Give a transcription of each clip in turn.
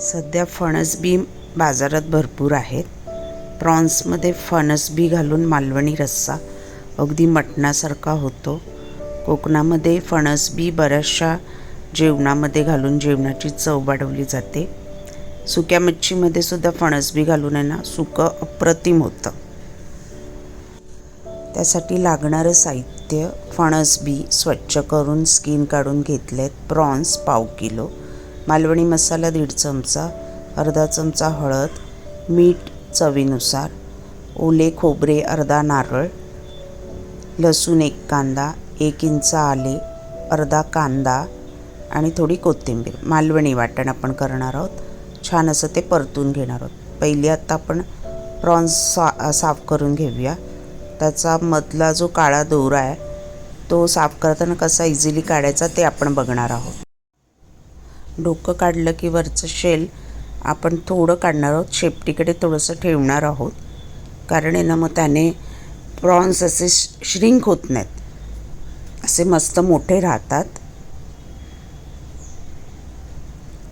सध्या फणस बी बाजारात भरपूर आहेत. प्रॉन्समध्ये फणस बी घालून मालवणी रस्सा अगदी मटणासारखा होतो. कोकणामध्ये फणस बी बऱ्याचशा जेवणामध्ये घालून जेवणाची चव वाढवली जाते. सुक्या मच्छीमध्ये सुद्धा फणस बी घालून आहे ना सुकं अप्रतिम होतं. त्यासाठी लागणारं साहित्य फणस बी स्वच्छ करून स्किन काढून घेतलेत प्रॉन्स पाव किलो. मालवणी मसाला दीड चमचा अर्धा चमचा हळद मीठ चवीनुसार ओले खोबरे अर्धा नारळ लसूण एक कांदा एक इंच आले अर्धा कांदा आणि थोडी कोथिंबीर. मालवणी वाटण आपण करणार आहोत. छान असं ते परतून घेणार आहोत. पहिली आत्ता आपण प्रॉन्स सा साफ करून घेऊया. त्याचा मधला जो काळा दोरा आहे तो साफ करताना कसा इझिली काढायचा ते आपण बघणार आहोत. डोकं काढलं की वरचं शेल आपण थोडं काढणार आहोत. शेपटीकडे थोडंसं ठेवणार आहोत. कारण आहे ना मग त्याने प्रॉन्स असे श्रिंक होत नाहीत. असे मस्त मोठे राहतात.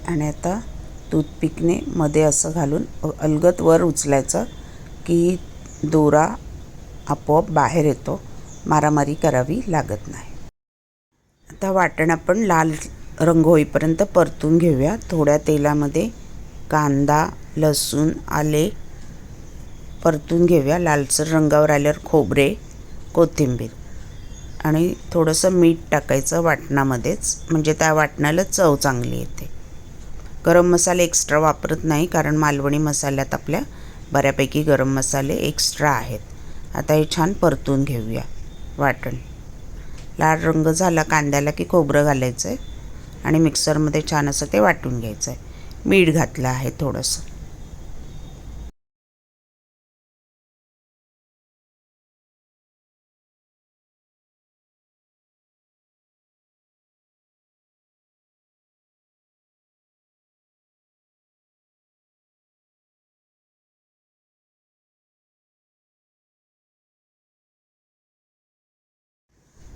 आणि आता टूथपिकने मध्ये असं घालून अलगत वर उचलायचं की दोरा आपोआप बाहेर येतो. मारामारी करावी लागत नाही. आता वाटण आपण लाल रंग होईपर्यंत परतून घेऊया. थोड्या तेलामध्ये कांदा लसूण आले परतून घेऊया. लालसर रंगावर आल्यावर खोबरे कोथिंबीर आणि थोडंसं मीठ टाकायचं वाटणामध्येच. म्हणजे त्या वाटणाला चव चांगली येते. गरम मसाले एक्स्ट्रा वापरत नाही कारण मालवणी मसाल्यात आपल्या बऱ्यापैकी गरम मसाले एक्स्ट्रा आहेत. आता हे छान परतून घेऊया वाटण. लाल रंग झाला कांद्याला की खोबरं घालायचं आहे आणि मिक्सरमध्ये छान असं ते वाटून घ्यायचं आहे मीठ घातलं आहे थोडंसं.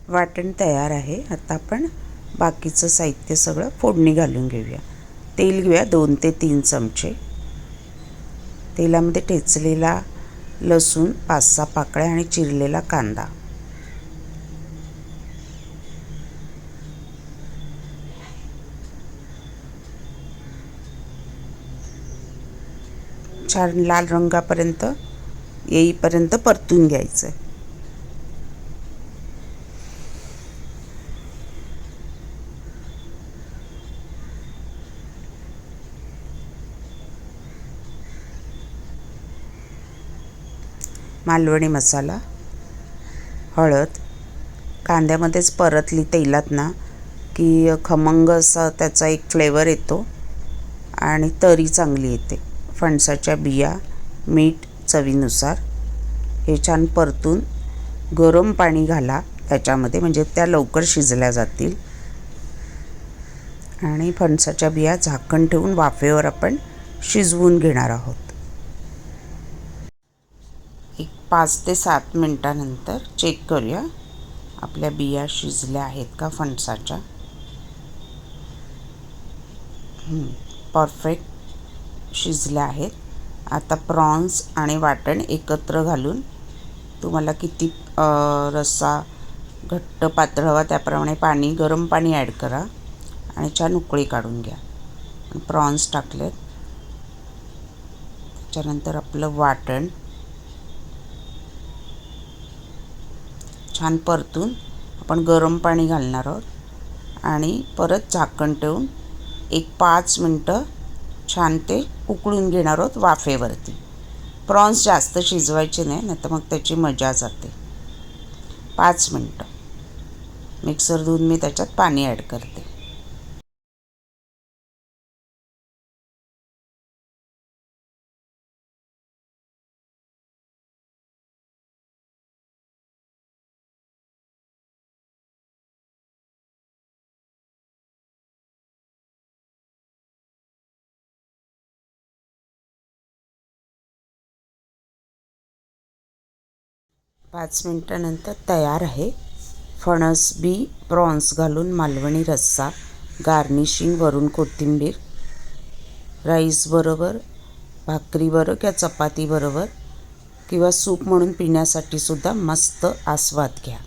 वाटण तयार आहे. आता आपण बाकीचं साहित्य सगळं फोडणी घालून घेऊया. तेल घेऊया दोन ते तीन चमचे. तेलामध्ये ठेचलेला लसूण पाच सहा पाकळ्या आणि चिरलेला कांदा. छान लाल रंगापर्यंत येईपर्यंत परतून घ्यायचं मालवणी मसाला हळद कांद्यामध्येच परतली तेलात ना की खमंग असा त्याचा एक फ्लेवर येतो आणि तरी चांगली येते. फणसाच्या बिया मीठ चवीनुसार हे छान परतून गरम पाणी घाला त्याच्यामध्ये म्हणजे त्या लवकर शिजल्या जातील. आणि फणसाच्या बिया झाकण ठेवून वाफेवर आपण शिजवून घेणार आहोत. एक पाच ते सात मिनटानंतर चेक करूया. आपल्या बिया शिजल्या आहेत का फणसाच्या? परफेक्ट शिजल्या आहेत. आता प्रॉन्स आणि वाटण एकत्र घालून तुम्हाला किती रस्सा घट्ट पातळ हवा त्याप्रमाणे पाणी गरम पाणी ॲड करा आणि छान उकळी काढून घ्या. प्रॉन्स टाकलेत. त्याच्यानंतर आपलं वाटण. छान परतून आपण गरम पाणी घालणार आहोत. आणि परत झाकण ठेवून एक पाच मिनटं छान ते उकळून घेणार आहोत वाफेवरती. प्रॉन्स जास्त शिजवायचे नाही नाही तर मग त्याची मजा जाते. पाच मिनटं. मिक्सर धुवून मी त्याच्यात पाणी ॲड करते. पाच मिनटानंतर तयार आहे. फणस बी प्रॉन्स घालून मालवणी रस्सा गार्निशिंग वरून कोथिंबीर राईसबरोबर भाकरीबरोबर किंवा चपातीबरोबर किंवा सूप म्हणून पिण्यासाठी सुद्धा मस्त आस्वाद घ्या.